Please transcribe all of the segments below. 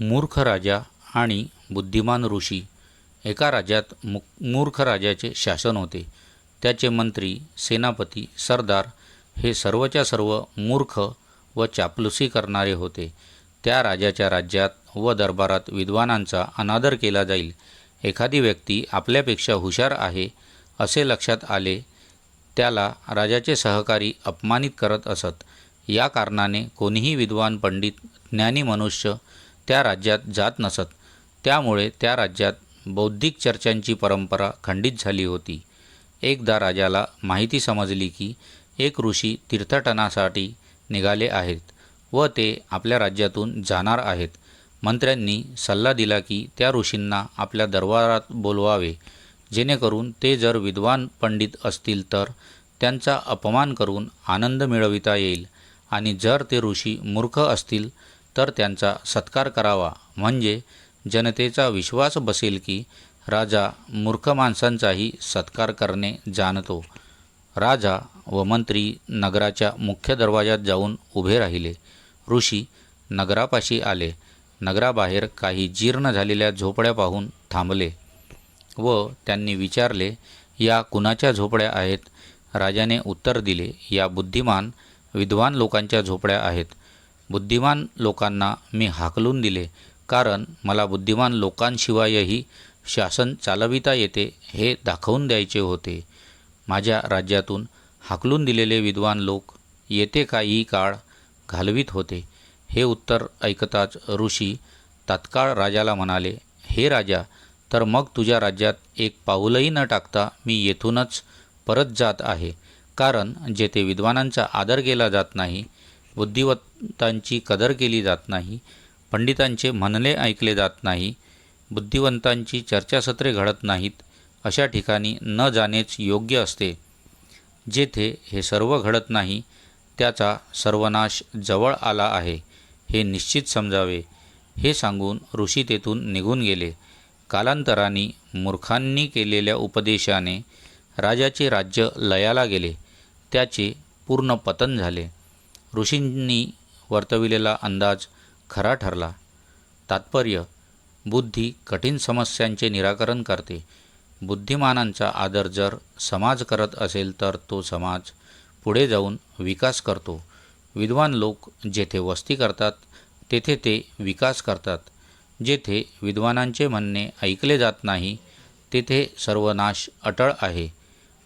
मूर्ख राजा आणि बुद्धिमान ऋषी एका राज्यात मु मूर्ख राजाचे शासन होते. त्याचे मंत्री सेनापती सरदार हे सर्वच्या सर्व मूर्ख व चापलुसी करणारे होते. त्या राजाच्या राज्यात व दरबारात विद्वानांचा अनादर केला जाईल. एखादी व्यक्ती आपल्यापेक्षा हुशार आहे असे लक्षात आले त्याला राजाचे सहकारी अपमानित करत असत. या कारणाने कोणीही विद्वान पंडित ज्ञानी मनुष्य त्या राज्यात जात नसत. त्यामुळे त्या राज्यात बौद्धिक चर्चांची परंपरा खंडित झाली होती. एकदा राजाला माहिती समजली की एक ऋषी तीर्थटनासाठी निघाले आहेत व ते आपल्या राज्यातून जाणार आहेत. मंत्र्यांनी सल्ला दिला की त्या ऋषींना आपल्या दरबारात बोलवावे. जेणेकरून ते जर विद्वान पंडित असतील तर त्यांचा अपमान करून आनंद मिळविता येईल. आणि जर ते ऋषी मूर्ख असतील तर त्यांचा सत्कार करावा. म्हणजे जनतेचा विश्वास बसेल की राजा मूर्ख माणसांचाही सत्कार करणे जाणतो. राजा व मंत्री नगराच्या मुख्य दरवाजात जाऊन उभे राहिले. ऋषी नगरापाशी आले. नगराबाहेर काही जीर्ण झालेल्या झोपड्या पाहून थांबले व त्यांनी विचारले या कुणाच्या झोपड्या आहेत? राजाने उत्तर दिले या बुद्धिमान विद्वान लोकांच्या झोपड्या आहेत. बुद्धिमान लोकांना मी हाकलून दिले. कारण मला बुद्धिमान लोकांशिवायही शासन चालविता येते हे दाखवून द्यायचे होते. माझ्या राज्यातून हाकलून दिलेले विद्वान लोक येते काही काळ घालवित होते? हे उत्तर ऐकताच ऋषी तात्काळ राजाला म्हणाले हे राजा तर मग तुझ्या राज्यात एक पाऊलही न टाकता मी येथूनच परत जात आहे. कारण जेथे विद्वानांचा आदर केला जात नाही बुद्धिवंतांची कदर केली जात नाही पंडितांचे म्हणणे ऐकले जात नाही बुद्धिवंतांची चर्चासत्रे घडत नाहीत अशा ठिकाणी न जाणेच योग्य असते. जेथे हे सर्व घडत नाही त्याचा सर्वनाश जवळ आला आहे हे निश्चित समजावे. हे सांगून ऋषी तेथून निघून गेले. कालांतराने मूर्खांनी केलेल्या उपदेशाने राजाचे राज्य लयाला गेले. त्याचे पूर्ण पतन झाले. ऋषींनी वर्तविलेला अंदाज खरा ठरला. तात्पर्य बुद्धी कठीण समस्यांचे निराकरण करते. बुद्धिमानांचा आदर जर समाज करत असेल तर तो समाज पुढे जाऊन विकास करतो. विद्वान लोक जेथे वस्ती करतात तेथे ते विकास करतात. जेथे विद्वानांचे म्हणणे ऐकले जात नाही तेथे सर्वनाश अटळ आहे.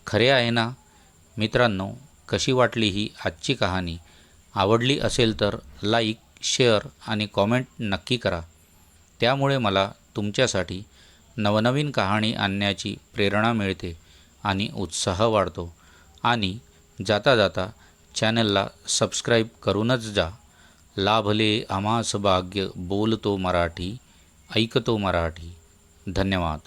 खरे आहे ना? मित्रांनो कशी वाटली ही आजची कहाणी? आवडली असेल तर लाईक शेअर आणि कॉमेंट नक्की करा. त्यामुळे मला तुमच्यासाठी नवनवीन कहाणी आणण्याची प्रेरणा मिळते आणि उत्साह वाढतो. आणि जाता जाता चॅनलला सबस्क्राईब करूनच जा. लाभले आमास भाग्य बोलतो मराठी ऐकतो मराठी. धन्यवाद.